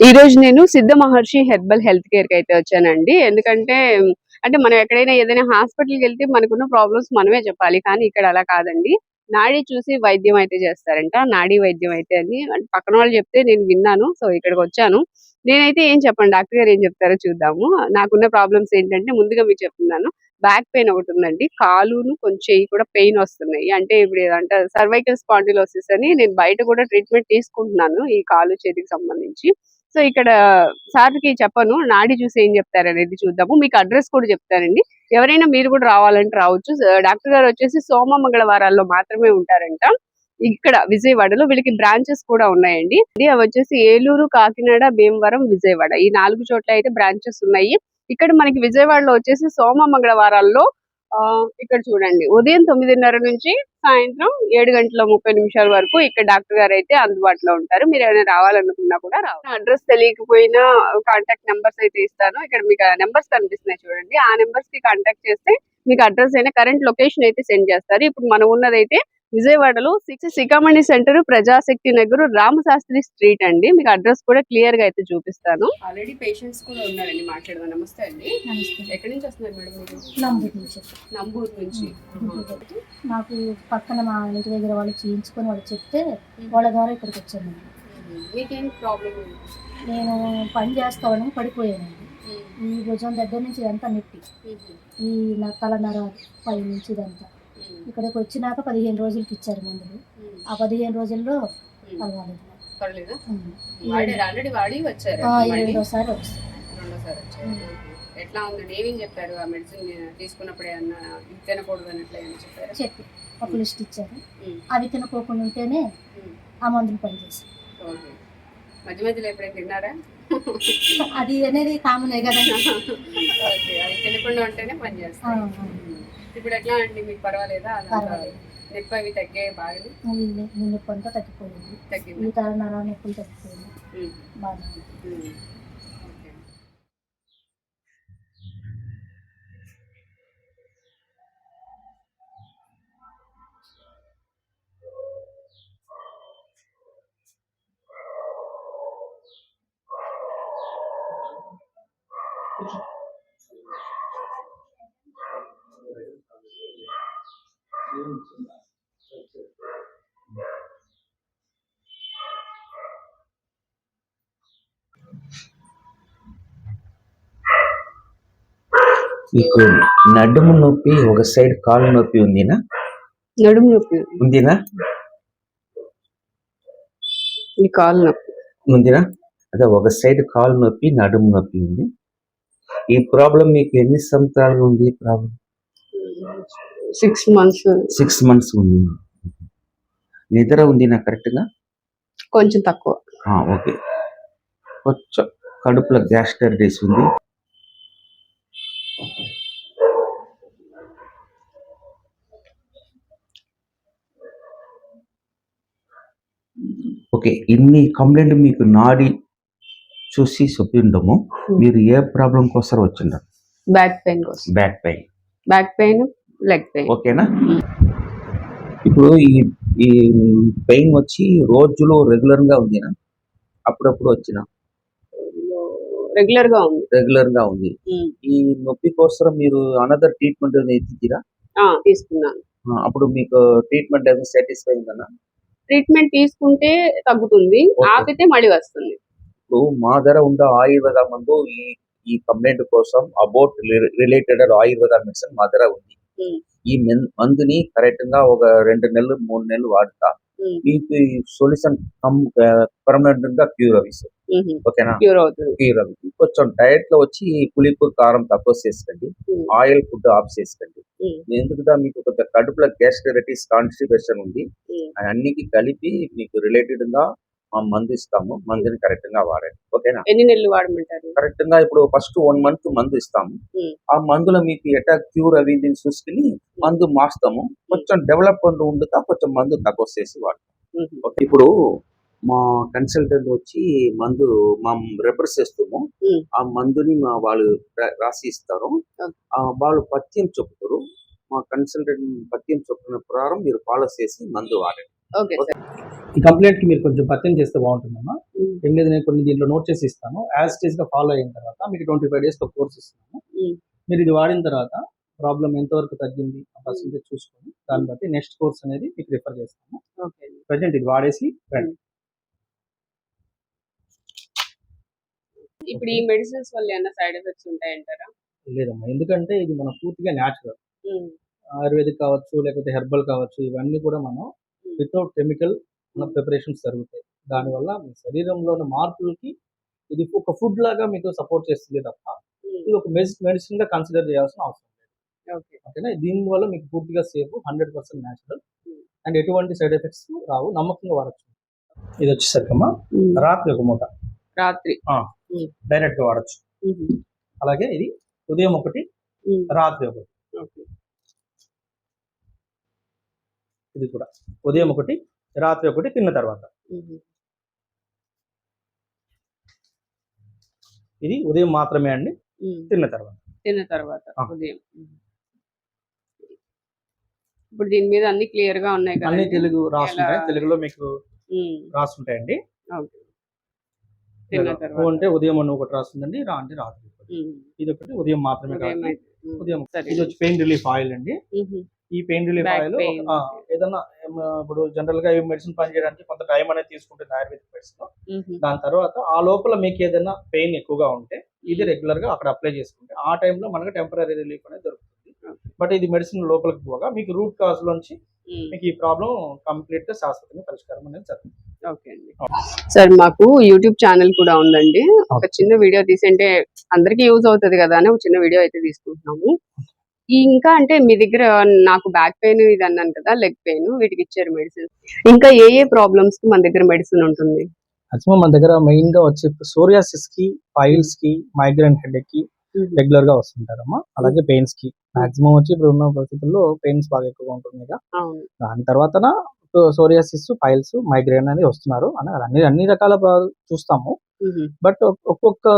ఈ రోజు నేను సిద్ధ మహర్షి హెర్బల్ హెల్త్ కేర్కి అయితే వచ్చానండి. ఎందుకంటే అంటే మనం ఎక్కడైనా ఏదైనా హాస్పిటల్కి వెళ్తే మనకున్న ప్రాబ్లమ్స్ మనమే చెప్పాలి. కానీ ఇక్కడ అలా కాదండి. నాడి చూసి వైద్యం అయితే చేస్తారంట. నాడీ వైద్యం అయితే అని. అంటే పక్కన వాళ్ళు చెప్తే నేను విన్నాను. సో ఇక్కడికి వచ్చాను. నేనైతే ఏం చెప్పండి డాక్టర్ గారు ఏం చెప్తారో చూద్దాము. నాకున్న ప్రాబ్లమ్స్ ఏంటంటే ముందుగా మీకు చెప్తున్నాను. బ్యాక్ పెయిన్ ఒకటి ఉందండి. కాలును కొంచెం కూడా పెయిన్ వస్తున్నాయి. అంటే ఇప్పుడు ఏదంటే సర్వైకల్ స్పాండిలోసిస్ అని నేను బయట కూడా ట్రీట్మెంట్ తీసుకుంటున్నాను ఈ కాలు చేతికి సంబంధించి. సో ఇక్కడ సార్కి చెప్పను నాడి చూసి ఏం చెప్తారనేది చూద్దాము. మీకు అడ్రస్ కూడా చెప్తారండి ఎవరైనా మీరు కూడా రావాలంటే రావచ్చు. డాక్టర్ గారు వచ్చేసి సోమ మంగళవారాల్లో మాత్రమే ఉంటారంట. ఇక్కడ విజయవాడలో వీళ్ళకి బ్రాంచెస్ కూడా ఉన్నాయండి. ఇది అవి వచ్చేసి ఏలూరు కాకినాడ భీమవరం విజయవాడ. ఈ నాలుగు చోట్ల అయితే బ్రాంచెస్ ఉన్నాయి. ఇక్కడ మనకి విజయవాడలో వచ్చేసి సోమ మంగళవారాల్లో ఇక్కడ చూడండి. ఉదయం తొమ్మిదిన్నర నుంచి సాయంత్రం ఏడు గంటల ముప్పై నిమిషాల వరకు ఇక్కడ డాక్టర్ గారు అయితే అందుబాటులో ఉంటారు. మీరు ఏమైనా రావాలనుకున్నా కూడా రావాలి అడ్రస్ తెలియకపోయినా కాంటాక్ట్ నెంబర్స్ అయితే ఇస్తాను. ఇక్కడ మీకు నెంబర్స్ కనిపిస్తున్నాయి చూడండి. ఆ నెంబర్స్కి కాంటాక్ట్ చేస్తే మీకు అడ్రస్ అయినా కరెంట్ లొకేషన్ అయితే సెండ్ చేస్తారు. ఇప్పుడు మనం ఉన్నదైతే విజయవాడలో six Sikamani centre Prajashakti Nagar Ramashastri street అండి. మీకు అడ్రస్ కూడా క్లియర్గా అయితే చూపిస్తాను. ఆల్రెడీ పేషెంట్స్ కూడా ఉన్నారండి మాట్లాడదాం. నమస్తే అండి. నమస్తే. ఎక్కడి నుంచి వస్తున్నారు మేడం మీరు? నంబూరు నుంచి. నంబూరు నుంచి. నాకు పక్కన మా ఇంటి దగ్గర వాళ్ళు చేయించుకొని వాళ్ళు చెప్తే వాళ్ళ ద్వారా ఇక్కడికి వచ్చాను మీకేం ప్రాబ్లం నేను పని చేస్తామని పడిపోయానండి ఈ భుజం దగ్గర నుంచి ఇదంతా నొప్పి. ఈ నా తల నర పై నుంచి ఇదంతా. ఇక్కడికి వచ్చినాక పదిహేను రోజులకి ఇచ్చారు మందులు. ఆ పదిహేను రోజుల్లో పర్వాలేదు. రెండోసారి ఎట్లా ఉందండి ఏమేమి చెప్పారు? ఆ మెడిసిన్ తీసుకున్నప్పుడు ఏమన్నా తినకూడదు అని ఎట్లా ఏమైనా చెప్పారు? చెప్పి ఒక లిస్ట్ ఇచ్చారు. అవి తినకోకుండా ఉంటేనే ఆ మందులు పనిచేస్తాయి. ఓకే. మధ్య మధ్యలో ఎప్పుడైనా తిన్నారా? అది అనేది కామనే కదా. తినకుండా ఉంటేనే పని ఆ, చేస్తాయి ఆ. ఇప్పుడు ఎట్లా అండి? మీకు పర్వాలేదా. నొప్పి అవి తగ్గాయి బాగా ఈ నొప్పి అంతా తగ్గిపోయింది. తగ్గింది? ఈ తల నర నొప్పులు తగ్గిపోయింది. బాగా ఓకే. మీకు నడుము నొప్పి ఒక సైడ్ కాలు నొప్పి ఉందినా? నడుము నొప్పి ఉందినా? ఈ కాలు నొప్పి. ఉందినా? అదే ఒక సైడ్ కాలు నొప్పి నడుము నొప్పి ఉంది. ఈ ప్రాబ్లం మీకు ఎన్ని సంవత్సరాలు ఉంది problem? Six months. Six months ఉంది. నిద్ర ఉందినా కరెక్ట్గా? కొంచెం తక్కువ. ఓకే. కొంచెం కడుపులో గ్యాస్ట్రైటిస్ ఉంది. ఓకే ఇన్ని కంప్లైంట్ మీకు నాడి చూసి చెప్పి ఉండము మీరు ఏ ప్రాబ్లం కోసం వచ్చిండారు? బ్యాక్ పెయిన్ కోసం. Back pain. Back pain leg pain ఓకేనా? ఇప్పుడు ఈ ఈ పెయిన్ వచ్చి రోజులో రెగ్యులర్గా ఉందినా? అప్పుడప్పుడు వచ్చిన? రెగ్యులర్గా ఉంది. రెగ్యులర్గా ఉంది ఈ నొప్పి కోసం మీరు అనదర్ ట్రీట్మెంట్ ఆ, తీసుకున్నాను. అప్పుడు మీకు ట్రీట్మెంట్ ఏదో సాటిస్ఫై ఉందన్నా? ట్రీట్మెంట్ తీసుకుంటే తగ్గుతుంది. ఆపితే మళ్ళీ వస్తుంది. ఇప్పుడు మా దగ్గర ఉండే ఆయుర్వేద మందు ఈ ఈ కంప్లైంట్ కోసం అబౌట్ రిలేటెడ్ ఆయుర్వేద మెడిసిన్ మా దగ్గర ఉంది. ఈ మందుని కరెక్ట్గా ఒక రెండు నెలలు మూడు నెలలు వాడుతా. మీకు ఈ సొల్యూషన్ కమ్ పర్మనెంట్గా క్యూర్ అవిస్తుంది ఓకేనా? క్యూర్ అవుతుంది. క్యూర్ కొంచెం డయట్లో వచ్చి పులిపు కారం తక్కువ చేసుకోండి. ఆయిల్ ఫుడ్ ఆఫ్ చేసుకోండి. ఎందుకుదా మీకు కొంచెం కడుపులో గ్యాస్ట్రైటిస్ కాన్స్టిపేషన్ ఉంది. అన్నికి కలిపి మీకు రిలేటెడ్గా మందు ఇస్తాము మందుని కరెక్ట్గా వాడండి. ఓకేనా? ఎన్ని నెలలు వాడమంటారు? కరెక్ట్గా ఇప్పుడు ఫస్ట్ వన్ మంత్ మందు ఇస్తాము. ఆ మందులో మీకు ఎట్లా క్యూర్ అవి చూసుకుని మందు మార్స్తాము కొంచెం డెవలప్మెంట్ ఉండుతా కొంచెం మందు తక్కువ చేసి వాడతాం ఇప్పుడు మా కన్సల్టెంట్ వచ్చి మందు మా రెఫర్ చేస్తాము. ఆ మందుని మా వాళ్ళు రాసి ఇస్తారు. వాళ్ళు పథ్యం చెప్తారు. మా కన్సల్టెంట్ పథ్యం చెప్పిన ప్రకారం మీరు ఫాలో చేసి మందు వాడండి. Okay sir. ఈ కంప్లైంట్కి మీరు కొంచెం పత్యం చేస్తే బాగుంటుందమ్మా. ఏం లేదు నేను కొన్ని దీంట్లో నోట్ చేసి ఇస్తాను. యాజ్ స్టేజ్గా ఫాలో అయిన తర్వాత మీకు ట్వంటీ ఫైవ్ డేస్ కోర్స్ ఇస్తాను. మీరు ఇది వాడిన తర్వాత ప్రాబ్లం ఎంతవరకు తగ్గింది ఆ పర్సెంటేజ్ చూసుకొని దాన్ని బట్టి నెక్స్ట్ కోర్స్ అనేది మీకు రిఫర్ అండి ప్రజెంట్ ఇది వాడేసి రండి. ఇప్పుడు ఈ మెడిసిన్స్ వల్ల ఏమైనా సైడ్ ఎఫెక్ట్స్ ఉంటాయంటారా? లేదమ్మా ఎందుకంటే ఇది మన పూర్తిగా న్యాచురల్ ఆయుర్వేదిక్ కావచ్చు లేకపోతే హెర్బల్ కావచ్చు ఇవన్నీ కూడా మనం వితౌట్ కెమికల్ మన ప్రిపరేషన్స్ జరుగుతాయి. దానివల్ల మీ శరీరంలో ఉన్న మార్పులకి ఇది ఒక ఫుడ్ లాగా మీకు సపోర్ట్ చేస్తుంది తప్ప ఉమ్, ఇది ఒక మెడిసిన్గా కన్సిడర్ చేయాల్సిన అవసరం లేదు. ఓకే ఓకేనా దీనివల్ల మీకు పూర్తిగా safe hundred percent natural Hmm. And ఎటువంటి సైడ్ ఎఫెక్ట్స్ రావు నమ్మకంగా వాడచ్చు. ఇది వచ్చేసరికమ్మా ఉమ్, రాత్రి ఒక మూట. రాత్రి. డైరెక్ట్గా వాడచ్చు. అలాగే ఇది ఉదయం ఒకటి రాత్రి ఒకటి ఓకే ఇది కూడా. ఉదయం ఒకటి రాత్రి ఒకటి తిన్న తర్వాత. ఇది ఉదయం మాత్రమే అండి. తిన్న తర్వాత. తిన్న తర్వాత. ఉదయం. ఇప్పుడు దీని మీద అన్ని క్లియర్గా ఉన్నాయి అన్ని తెలుగు రాస్తుంటాయి ఎలా- తెలుగులో మీకు తర్వాత. అంటే ఉదయం అని ఒకటి రాస్తుందండి రా అంటే రాత్రి ఇది ఒకటి ఉదయం మాత్రమే ఉదయం ఇది వచ్చి పెయిన్ రిలీఫ్ ఆయిల్ అండి. ఈ పెయిన్ రిలీఫ్ ఆయిల్. ఏదన్నా ఇప్పుడు జనరల్గా ఈ మెడిసిన్ పనిచేయడానికి కొంత టైం అనేది తీసుకుంటుంది ఆయుర్వేదిక్ మెడిసిన్. దాని తర్వాత ఆ లోపల మీకు ఏదైనా పెయిన్ ఎక్కువగా ఉంటే ఇది రెగ్యులర్గా అక్కడ అప్లై చేసుకుంటే ఆ టైంలో మనకి టెంపరీ రిలీఫ్ అనేది దొరుకుతుంది. బట్ ఇది మెడిసిన్ లోపలికి పోగా మీకు రూట్ కాజ్ లోంచి. మీకు ఈ ప్రాబ్లం కంప్లీట్గా శాశ్వతంగా పరిష్కారం అనేది జరుగుతుంది. సార్ మాకు యూట్యూబ్ ఛానల్ కూడా ఉందండి. ఒక చిన్న వీడియో తీసి అంటే అందరికి యూజ్ అవుతుంది కదా అని ఒక చిన్న వీడియో అయితే తీసుకుంటున్నాము. ఇంకా అంటే మీ దగ్గర నాకు బ్యాక్ పెయిన్ ఇది అన్నాను కదా లెగ్ పెయిన్ వీటికి ఇచ్చారు మెడిసిన్ ఇంకా ఏ ఏ ప్రాబ్లమ్స్కి మన దగ్గర మెడిసిన్ ఉంటుంది? మాక్సిమం మన దగ్గర మెయిన్గా వచ్చే సోరియాసిస్కి ఫైల్స్కి మైగ్రేన్ హెడ్కి రెగ్యులర్గా వస్తుంటారమ్మా. అలాగే పెయిన్స్కి. మాక్సిమం వచ్చి ఇప్పుడు ఉన్న పరిస్థితుల్లో పెయిన్స్ బాగా ఎక్కువగా. అవును. దాని తర్వాత సోరియాసిస్ ఫైల్స్ మైగ్రేన్ అనేది వస్తున్నారు. అని అన్ని అన్ని రకాల చూస్తాము. బట్ ఒక్కొక్క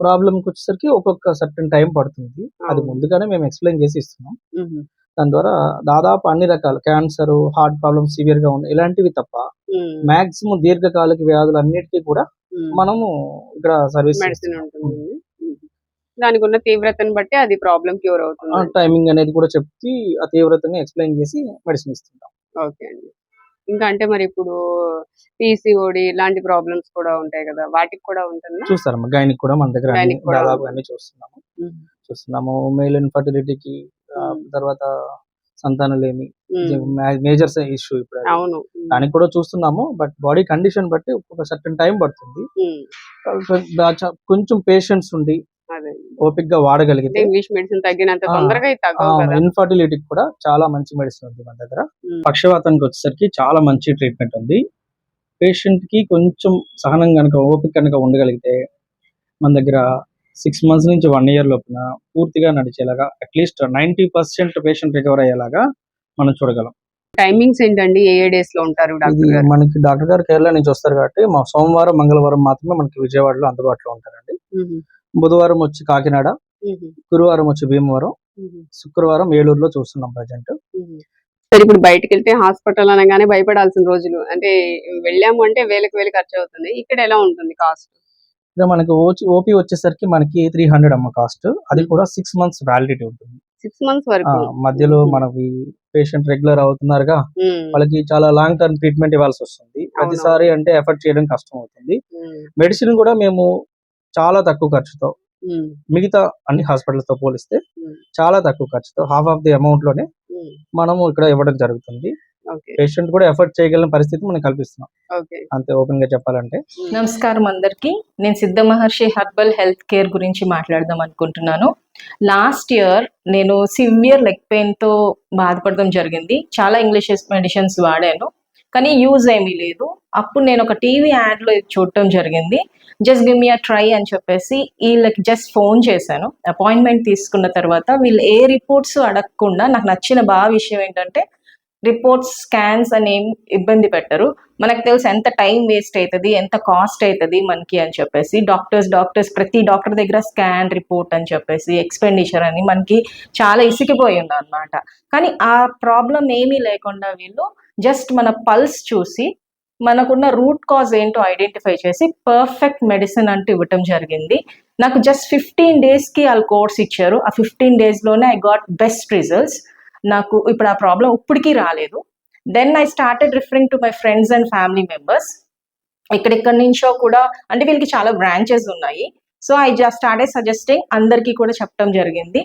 ప్రాబ్లం వచ్చేసరికి ఒక్కొక్క సర్టన్ టైం పడుతుంది అది. ముందుగానే మేము ఎక్స్ప్లెయిన్ చేసి ఇస్తున్నాం. దాని ద్వారా దాదాపు అన్ని రకాల క్యాన్సర్ హార్ట్ ప్రాబ్లమ్ సివియర్గా ఉన్నాయి ఇలాంటివి తప్ప. మాక్సిమం దీర్ఘకాలిక వ్యాధులు అన్నిటికీ కూడా. మనము ఇక్కడ సర్వీస్. దానికి ఉన్న తీవ్రతను బట్టి అది ప్రాబ్లం క్యూర్ అవుతుంది టైమింగ్ అనేది కూడా చెప్పి ఆ తీవ్రతని ఎక్స్ప్లెయిన్ చేసి మెడిసిన్ ఇస్తుంటాం ఓకే అండి ఇంకా అంటే మరి ఇప్పుడు పీసీఓడి ఇలాంటి ప్రాబ్లమ్స్ కూడా ఉంటాయి కదా వాటికి కూడా ఉంటుందా చూస్తారమ్మా గైనిక్ కూడా మన దగ్గర అన్ని Gynec కూడా దాదాపు ఉంది. అన్ని చూస్తున్నాము. చూస్తున్నాము మేల్ ఇన్ఫర్టిలిటీకి. తర్వాత సంతానలేమి మ్మ్. మేజర్ ఇష్యూ ఇప్పుడు అది. అవును దానికి కూడా చూస్తున్నాము బట్ బాడీ కండిషన్ బట్టి ఒక సర్టన్ టైం పడుతుంది కొంచెం పేషెన్స్ ఉండి ఓపిక్గా వాడగలిగితే ఇంగ్లీష్ మెడిసిన్ తగ్గినంత తొందరగా ఇన్ఫర్టిలిటీకి కూడా చాలా మంచి మెడిసిన్ ఉంది మన దగ్గర. పక్షవాతానికి వచ్చేసరికి చాలా మంచి ట్రీట్మెంట్ ఉంది. పేషెంట్కి కొంచెం సహనం కనుక ఓపిక కనుక ఉండగలిగితే మన దగ్గర సిక్స్ మంత్స్ నుంచి వన్ ఇయర్ లోపున పూర్తిగా నడిచేలాగా at least ninety percent patient recover అయ్యేలాగా మనం చూడగలం. టైమింగ్స్ ఏంటండి? ఏ ఏ డేస్లో ఉంటారు డాక్టర్ మనకి డాక్టర్ గారు కేరళ నుంచి వస్తారు కాబట్టి మా సోమవారం మంగళవారం మాత్రమే మనకి విజయవాడలో అందుబాటులో ఉంటారండి. బుధవారం వచ్చి కాకినాడ. గురువారం వచ్చి భీమవరం. శుక్రవారం ఏలూరులో చూస్తున్నాం ప్రజెంట్. సరే ఇప్పుడు బయటకు వెళ్తే హాస్పిటల్ అనగానే భయపడాల్సిన రోజులు అంటే వెళ్ళాము అంటే వేలకు వేలు ఖర్చు అవుతుంది ఇక్కడ ఎలా ఉంటుంది కాస్ట్ ఇక మనకి ఓపీ వచ్చేసరికి మనకి త్రీ హండ్రెడ్ అమ్మ కాస్ట్ అది కూడా సిక్స్ మంత్స్ వ్యాలిడిటీ ఉంటుంది సిక్స్ మంత్స్ వరకు మధ్యలో. మనకి పేషెంట్ రెగ్యులర్ అవుతున్నారుగా. వాళ్ళకి చాలా లాంగ్ టర్మ్ ట్రీట్మెంట్ ఇవ్వాల్సి వస్తుంది ప్రతిసారి అంటే ఎఫర్ట్ చేయడం కష్టం అవుతుంది. మెడిసిన్ కూడా మేము చాలా తక్కువ ఖర్చుతో. మిగతా అన్ని హాస్పిటల్స్తో పోలిస్తే. చాలా తక్కువ ఖర్చుతో హాఫ్ ఆఫ్ ది అమౌంట్లోనే. మనము ఇక్కడ ఇవ్వడం జరుగుతుంది. ఓకే. పేషెంట్ కూడా ఎఫర్ట్ చేయగలిగిన పరిస్థితి మనం కల్పిస్తున్నాం. ఓకే. అంతే ఓపెన్గా చెప్పాలంటే. నమస్కారం అందరికీ. నేను సిద్ధ మహర్షి హర్బల్ హెల్త్ కేర్ గురించి మాట్లాడదాం అనుకుంటున్నాను. లాస్ట్ ఇయర్ నేను సివియర్ లెగ్ పెయిన్తో బాధపడడం జరిగింది. చాలా ఇంగ్లీష్ మెడిసిన్స్ వాడాను. కానీ యూజ్ ఏమీ లేదు. అప్పుడు నేను ఒక టీవీ యాడ్లో చూడటం జరిగింది. Just give me a try అని చెప్పేసి వీళ్ళకి జస్ట్ ఫోన్ చేశాను. అపాయింట్మెంట్ తీసుకున్న తర్వాత వీళ్ళు ఏ రిపోర్ట్స్ అడగకుండా నాకు నచ్చిన బాగా విషయం ఏంటంటే రిపోర్ట్స్ స్కాన్స్ అని ఏం ఇబ్బంది పెట్టరు. మనకు తెలుసు ఎంత టైం వేస్ట్ అవుతుంది ఎంత కాస్ట్ అవుతుంది మనకి అని చెప్పేసి డాక్టర్స్ డాక్టర్స్ ప్రతి డాక్టర్ దగ్గర స్కాన్ రిపోర్ట్ అని చెప్పేసి ఎక్స్పెండిచర్ అని మనకి చాలా ఇసికిపోయి ఉంది అనమాట కానీ ఆ ప్రాబ్లం ఏమీ లేకుండా వీళ్ళు జస్ట్ మన పల్స్ చూసి మనకున్న రూట్ కాజ్ ఏంటో ఐడెంటిఫై చేసి పర్ఫెక్ట్ మెడిసిన్ అంటూ ఇవ్వటం జరిగింది. నాకు జస్ట్ ఫిఫ్టీన్ డేస్కి వాళ్ళు కోర్స్ ఇచ్చారు. ఆ ఫిఫ్టీన్ డేస్లోనే ఐ గాట్ బెస్ట్ రిజల్ట్స్. నాకు ఇప్పుడు ఆ ప్రాబ్లం ఇప్పటికీ రాలేదు. Then I started referring to my friends and family members. ఎక్కడెక్కడి నుంచో కూడా అంటే వీళ్ళకి చాలా బ్రాంచెస్ ఉన్నాయి. So I just started suggesting అందరికీ కూడా చెప్పడం జరిగింది.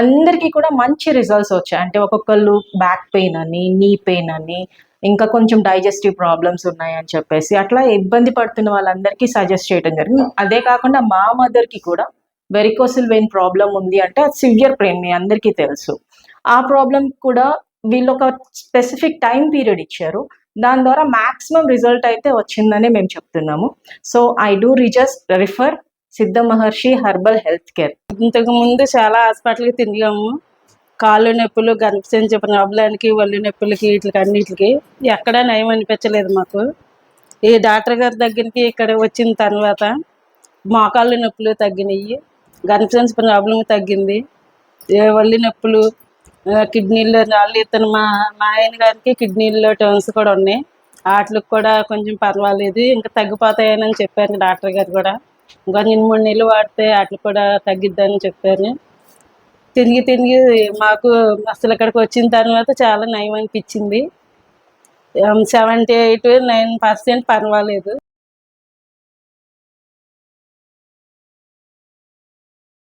అందరికీ కూడా మంచి రిజల్ట్స్ వచ్చాయి. అంటే ఒక్కొక్కళ్ళు బ్యాక్ పెయిన్ అని నీ పెయిన్ అని ఇంకా కొంచెం డైజెస్టివ్ ప్రాబ్లమ్స్ ఉన్నాయి అని చెప్పేసి అట్లా ఇబ్బంది పడుతున్న వాళ్ళందరికీ సజెస్ట్ చేయడం జరిగింది. అదే కాకుండా మా మదర్కి కూడా వెరికోసిల్ వెయిన్ ప్రాబ్లం ఉంది అంటే అది సివియర్ పెయిన్ మీ అందరికీ తెలుసు. ఆ ప్రాబ్లం కూడా వీళ్ళు ఒక స్పెసిఫిక్ టైం పీరియడ్ ఇచ్చారు. దాని ద్వారా మాక్సిమం రిజల్ట్ అయితే వచ్చిందని మేము చెప్తున్నాము. So I do just refer Siddha Maharshi herbal health care. ఇంతకుముందు చాలా హాస్పిటల్కి తిరిగాము. కాళ్ళు నొప్పులు గర్భసంచి ప్రాబ్లానికి ఒళ్ళు నొప్పులకి వీటికి అన్నిటికి ఎక్కడా నయం అనిపించలేదు మాకు. ఈ డాక్టర్ గారి దగ్గరికి ఇక్కడ వచ్చిన తర్వాత మోకాళ్ళు నొప్పులు తగ్గినాయి గర్భసంచి ప్రాబ్లం తగ్గింది. ఏ ఒళ్ళు నొప్పులు కిడ్నీలో రాళ్ళు ఇతను మా మా ఆయన గారికి కిడ్నీలో టోన్స్ కూడా ఉన్నాయి. వాటికి కూడా కొంచెం పర్వాలేదు ఇంకా తగ్గిపోతాయని చెప్పారు డాక్టర్ గారు కూడా. ఇంకా రెండు మూడు నెలలు వాడితే అట్లా కూడా తగ్గిద్దని చెప్పారు. తిరిగి తిరిగి మాకు అసలు ఇక్కడికి వచ్చిన తర్వాత చాలా నయం అనిపించింది. సెవెంటీ ఎయిట్ నైన్ పర్సెంట్ పర్వాలేదు.